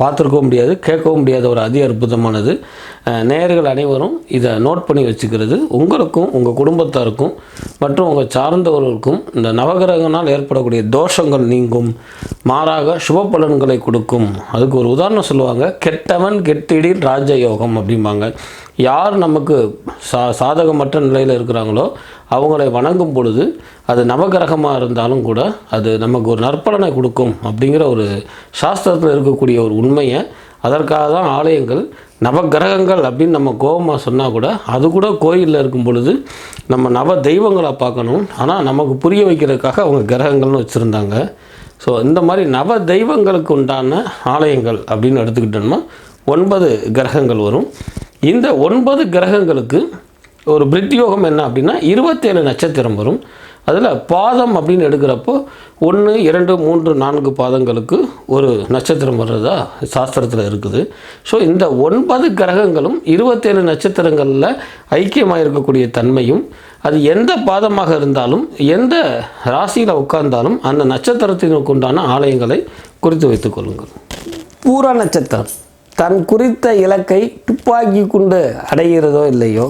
பார்த்துருக்கவும் முடியாது கேட்கவும் முடியாத ஒரு அதி அற்புதமானது. நேயர்கள் அனைவரும் இதை நோட் பண்ணி வச்சுக்கிறது. உங்களுக்கும் உங்கள் குடும்பத்தாருக்கும் மற்றும் உங்கள் சார்ந்தவர்களுக்கும் இந்த நவகிரகனால் ஏற்படக்கூடிய தோஷங்கள் நீங்கும். மாறாக சுப பலன்களை கொடுக்கும். அதுக்கு ஒரு உதாரணம் சொல்லுவாங்க கெட்டவன் கெட்டிடின் ராஜயோகம் அப்படிம்பாங்க. யார் நமக்கு சா சாதகமற்ற நிலையில் இருக்கிறாங்களோ அவங்களை வணங்கும் பொழுது அது நவகிரகமாக இருந்தாலும் கூட அது நமக்கு ஒரு நற்பலனை கொடுக்கும் அப்படிங்கிற ஒரு சாஸ்திரத்தில் இருக்கக்கூடிய ஒரு உண்மையை. அதற்காக தான் ஆலயங்கள் நவகிரகங்கள் அப்படின்னு நம்ம கோபமாக சொன்னால் கூட அது கூட கோயிலில் இருக்கும் பொழுது நம்ம நவ தெய்வங்களை பார்க்கணும். ஆனால் நமக்கு புரிய வைக்கிறதுக்காக அவங்க கிரகங்கள்னு வச்சுருந்தாங்க. ஸோ இந்த மாதிரி நவ தெய்வங்களுக்கு உண்டான ஆலயங்கள் அப்படின்னு எடுத்துக்கிட்டோம்னா ஒன்பது கிரகங்கள் வரும். இந்த ஒன்பது கிரகங்களுக்கு ஒரு பிரித்யோகம் என்ன அப்படின்னா இருபத்தேழு நட்சத்திரம் வரும். அதில் பாதம் அப்படின்னு எடுக்கிறப்போ ஒன்று இரண்டு மூன்று நான்கு பாதங்களுக்கு ஒரு நட்சத்திரம் வர்றதா சாஸ்திரத்தில் இருக்குது. ஸோ இந்த ஒன்பது கிரகங்களும் இருபத்தேழு நட்சத்திரங்களில் ஐக்கியமாக இருக்கக்கூடிய தன்மையும் அது எந்த பாதமாக இருந்தாலும் எந்த ராசியில் உட்கார்ந்தாலும் அந்த நட்சத்திரத்தினுக்கு உண்டான ஆலயங்களை குறித்து வைத்துக் கொள்ளுங்கள். பூரா நட்சத்திரம். தன் குறித்த இலக்கை துப்பாக்கி கொண்டு அடைகிறதோ இல்லையோ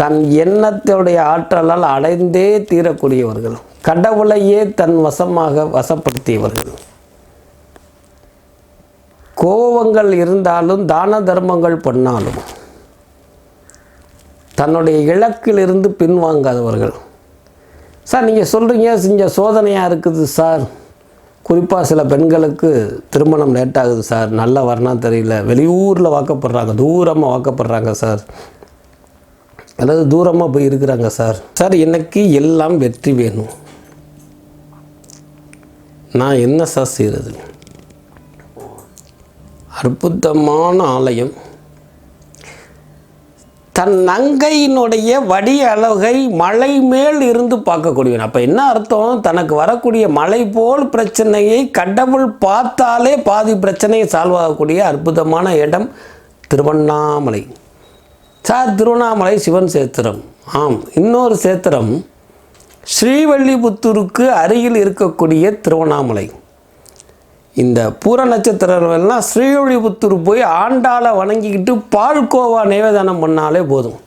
தன் எண்ணத்துடைய ஆற்றலால் அடைந்தே தீரக்கூடியவர்கள். கடவுளையே தன் வசமாக வசப்படுத்தியவர்கள். கோபங்கள் இருந்தாலும் தான தர்மங்கள் பண்ணாலும் தன்னுடைய இலக்கிலிருந்து பின்வாங்காதவர்கள். சார் நீங்கள் சொல்கிறீங்க செஞ்ச சோதனையாக இருக்குது சார். குறிப்பாக சில பெண்களுக்கு திருமணம் லேட்டாகுது சார். நல்ல வரணம் தெரியல. வெளியூரில் வாக்கப்படுறாங்க தூரமாக வாக்கப்படுறாங்க சார். அல்லது தூரமாக போய் இருக்கிறாங்க சார். சார் எனக்கு எல்லாம் வெற்றி வேணும். நான் என்ன சார் செய்கிறது அற்புதமான ஆலயம். தன் நங்கையினுடைய வடி அழகை மலை மேல் இருந்து பார்க்கக்கூடியவன். அப்போ என்ன அர்த்தம்? தனக்கு வரக்கூடிய மலை போல் பிரச்சனையை கடவுள் பார்த்தாலே பாதி பிரச்சனையை சால்வ் ஆகக்கூடிய அற்புதமான இடம் திருவண்ணாமலை. சார் திருவண்ணாமலை சிவன் சேத்திரம். ஆம் இன்னொரு சேத்திரம். ஸ்ரீவல்லிபுத்தூருக்கு அருகில் இருக்கக்கூடிய திருவண்ணாமலை. இந்த பூர நட்சத்திரங்கள்லாம் ஸ்ரீவல்லிபுத்தூர் போய் ஆண்டாளை வணங்கிக்கிட்டு பால்கோவா நைவேதானம் பண்ணாலே போதும்.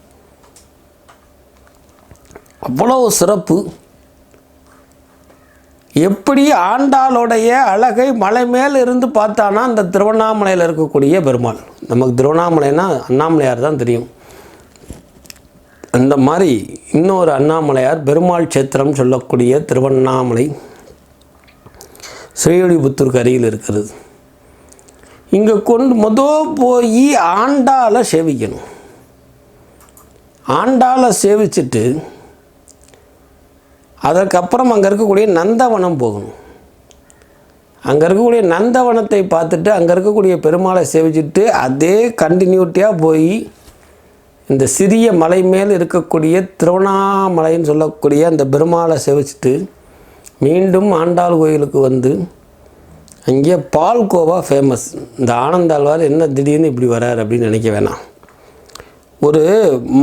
அவ்வளோ சிறப்பு. எப்படி ஆண்டாளுடைய அழகை மலை மேல் இருந்து பார்த்தானா அந்த திருவண்ணாமலையில் இருக்கக்கூடிய பெருமாள். நமக்கு திருவண்ணாமலைன்னா அண்ணாமலையார் தான் தெரியும். அந்த மாதிரி இன்னொரு அண்ணாமலையார் பெருமாள் சேத்திரம் சொல்லக்கூடிய திருவண்ணாமலை ஸ்ரீவில்லிபுத்தூருக்கு அருகில் இருக்கிறது. இங்கே கொண்டு முத போய் ஆண்டாளை சேவிக்கணும். ஆண்டாளை சேவிச்சுட்டு அதற்கப்புறம் அங்கே இருக்கக்கூடிய நந்தவனம் போகணும். அங்கே இருக்கக்கூடிய நந்தவனத்தை பார்த்துட்டு அங்கே இருக்கக்கூடிய பெருமாளை சேவிச்சுட்டு அதே கண்டினியூட்டியாக போய் இந்த சிறிய மலை மேல் இருக்கக்கூடிய திருவண்ணாமலைன்னு சொல்லக்கூடிய அந்த பெருமாளை சேவிச்சுட்டு மீண்டும் ஆண்டாள் கோயிலுக்கு வந்து அங்கே பால்கோவா ஃபேமஸ் இந்த ஆனந்தாழ்வார் என்ன திடீர்னு இப்படி வரார் அப்படின்னு நினைக்க வேணாம். ஒரு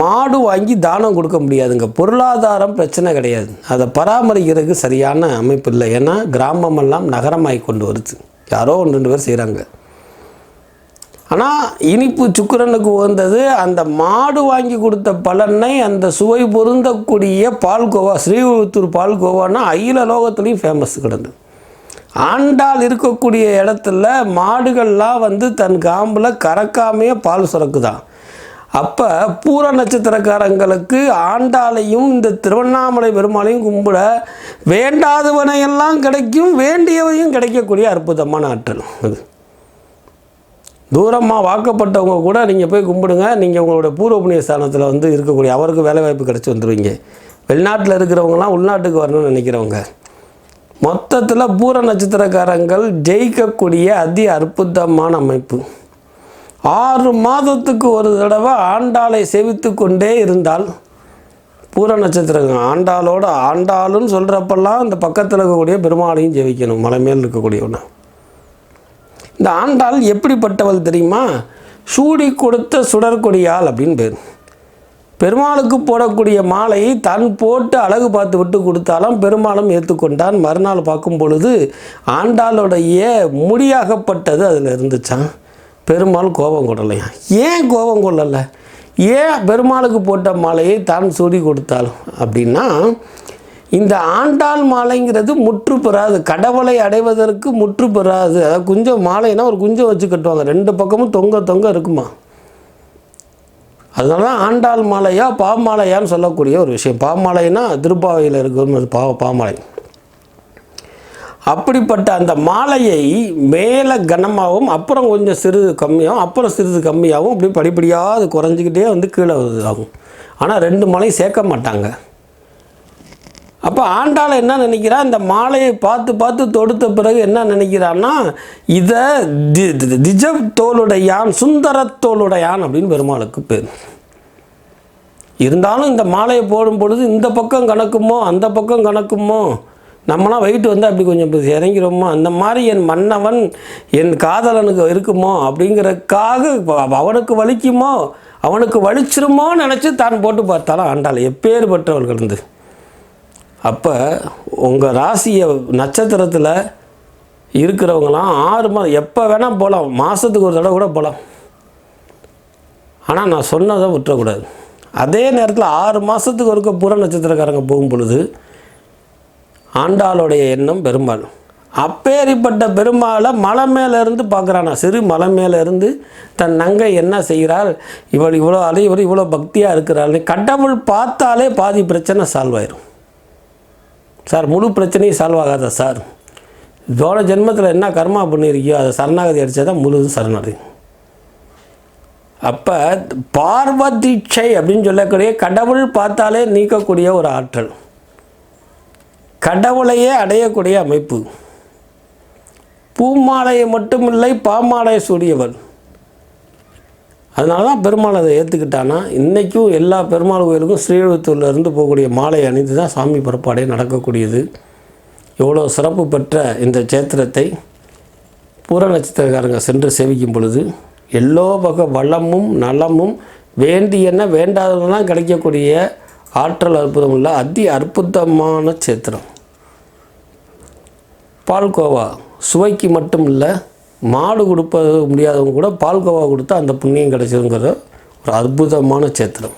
மாடு வாங்கி தானம் கொடுக்க முடியாதுங்க. பொருளாதாரம் பிரச்சனை கிடையாது. அதை பராமரிக்கிறதுக்கு சரியான அமைப்பு இல்லை. ஏன்னா கிராமமெல்லாம் நகரமாகி கொண்டு வருது. யாரோ ஒன்று ரெண்டு பேர் செய்கிறாங்க ஆனால் இனிப்பு சுக்கரனுக்கு உகந்தது அந்த மாடு வாங்கி கொடுத்த பலனை அந்த சுவை பொருந்தக்கூடிய பால்கோவா ஸ்ரீவிழுத்தூர் பால்கோவான்னா அகில லோகத்துலேயும் ஃபேமஸ் கிடந்தது ஆண்டால் இருக்கக்கூடிய இடத்துல மாடுகள்லாம் வந்து தன் காம்பில் கறக்காமையே பால் சுரக்குதான். அப்போ பூர நட்சத்திரக்காரங்களுக்கு ஆண்டாளையும் இந்த திருவண்ணாமலை பெருமாளையும் கும்பிட வேண்டாதவனையெல்லாம் கிடைக்கும் வேண்டியவையும் கிடைக்கக்கூடிய அற்புதமான ஆற்றல் அது. தூரமாக வாக்கப்பட்டவங்க கூட நீங்கள் போய் கும்பிடுங்க. நீங்கள் உங்களோட பூர்வ புண்ணிய ஸ்தானத்தில் வந்து இருக்கக்கூடிய அவருக்கு வேலைவாய்ப்பு கிடச்சி வந்துடுவீங்க வெளிநாட்டில் இருக்கிறவங்களாம் உள்நாட்டுக்கு வரணும்னு நினைக்கிறவங்க. மொத்தத்தில் பூர நட்சத்திரக்காரங்கள் ஜெயிக்கக்கூடிய அதி அற்புதமான அமைப்பு. ஆறு மாதத்துக்கு ஒரு தடவை ஆண்டாளை செவித்து கொண்டே இருந்தால் பூர நட்சத்திரம் ஆண்டாளோட ஆண்டாளுன்னு சொல்கிறப்பெல்லாம் இந்த பக்கத்தில் இருக்கக்கூடிய பெருமாளையும் ஜெயிக்கணும். மலை மேல் இருக்கக்கூடியவனை. இந்த ஆண்டாள் எப்படிப்பட்டவள் தெரியுமா? சூடி கொடுத்த சுடற்கொடியாள் அப்படின்னு பேர். பெருமாளுக்கு போடக்கூடிய மாலையை தன் போட்டு அழகு பார்த்து விட்டு கொடுத்தாலும் பெருமாளும் ஏற்றுக்கொண்டான் மறுநாள் பார்க்கும் பொழுது ஆண்டாளுடைய முடியாகப்பட்டது அதில் இருந்துச்சான் பெருமாள் கோபம் கொள்ளலையா? ஏன் கோபம் கொள்ளலை? ஏன் பெருமாளுக்கு போட்ட மாலையை தான் சூடி கொடுத்தாலும் அப்படின்னா இந்த ஆண்டாள் மாலைங்கிறது முற்று பெறாது. கடவுளை அடைவதற்கு முற்று பெறாது. அதாவது குஞ்சம் மாலைன்னா ஒரு குஞ்சம் வச்சு கட்டுவாங்க. ரெண்டு பக்கமும் தொங்க தொங்க இருக்குமா? அதனால தான் ஆண்டாள் மாலையா பாமாலையான்னு சொல்லக்கூடிய ஒரு விஷயம். பாமாலைன்னா திருப்பாவையில் இருக்கிற பா பாமாலை அப்படிப்பட்ட அந்த மாலையை மேலே கனமாகவும் அப்புறம் கொஞ்சம் சிறிது கம்மியாகவும் அப்புறம் சிறிது கம்மியாகவும் அப்படி படிப்படியாக அது குறைஞ்சிக்கிட்டே வந்து கீழே ஆகும். ஆனால் ரெண்டு மாலையும் சேர்க்க மாட்டாங்க. அப்போ ஆண்டாள் என்ன நினைக்கிறா? இந்த மாலையை பார்த்து பார்த்து தொடுத்த பிறகு என்ன நினைக்கிறான்னா இதை தி திஜ தோளுடையான் சுந்தர தோளுடையான் அப்படின்னு பெருமாளுக்கு பேர். இருந்தாலும் இந்த மாலையை போடும் பொழுது இந்த பக்கம் கணக்குமோ அந்த பக்கம் கணக்குமோ நம்மளாம் வெயிட் வந்து அப்படி கொஞ்சம் இறங்கிறோமோ அந்த மாதிரி என் மன்னவன் என் காதலனுக்கு இருக்குமோ? அப்படிங்கிறதுக்காக அவனுக்கு வலிக்குமோ? அவனுக்கு வலிச்சிருமோ நினச்சி தான் போட்டு பார்த்தாலும் ஆண்டாள் எப்பேற்பட்டவர்கள் இருந்து. அப்போ உங்கள் ராசியை நட்சத்திரத்தில் இருக்கிறவங்களாம் ஆறு மாதம் எப்போ வேணால் போகலாம் மாதத்துக்கு ஒரு தடவை கூட போகலாம் ஆனால் நான் சொன்னதை விட்டுறக்கூடாது. அதே நேரத்தில் ஆறு மாதத்துக்கு ஒருக்க புற நட்சத்திரக்காரங்க போகும் பொழுது ஆண்டாளுடைய எண்ணம் பெருமாள் அப்பேரிப்பட்ட பெருமாளை மலை மேலேருந்து பார்க்குறானா. சிறு மலை மேலேருந்து தன் நங்கை என்ன செய்கிறாள்? இவள் இவ்வளோ அலை இவள் இவ்வளோ பக்தியாக இருக்கிறாள் கடவுள் பார்த்தாலே பாதி பிரச்சனை சால்வ் ஆயிரும். சார் முழு பிரச்சனையும் சால்வ் ஆகாதா சார்? இதோட ஜென்மத்தில் என்ன கர்மா பண்ணியிருக்கியோ அதை சரணாகதி அடித்தா தான் முழுதும் சரணாகதி. அப்போ பார்வதீட்சை அப்படின்னு சொல்லக்கூடிய கடவுள் பார்த்தாலே நீக்கக்கூடிய ஒரு ஆற்றல். கடவுளையே அடையக்கூடிய அமைப்பு. பூமாலையை மட்டுமில்லை பாமாலையை சூடியவன் அதனால தான் பெருமாள் அதை ஏற்றுக்கிட்டான்னா இன்றைக்கும் எல்லா பெருமாள் கோயிலுக்கும் ஸ்ரீவிழுத்தூர்ல இருந்து போகக்கூடிய மாலை அணிந்து தான் சாமி புறப்பாடே நடக்கக்கூடியது. எவ்வளோ சிறப்பு பெற்ற இந்த சேத்திரத்தை பூர நட்சத்திரக்காரங்க சென்று சேவிக்கும் பொழுது எல்லோ வகை வளமும் நலமும் வேண்டியன வேண்டாததெல்லாம் கிடைக்கக்கூடிய ஆற்றல் அற்புதம் உள்ள அதி அற்புதமான சேத்திரம் பால்கோவா சுவைக்கு மட்டும் இல்லை மாடு கொடுப்பது முடியாதவங்க கூட பால்கோவா கொடுத்தா அந்த புண்ணியம் கிடைச்சிருங்கிற ஒரு அற்புதமான சேத்திரம்.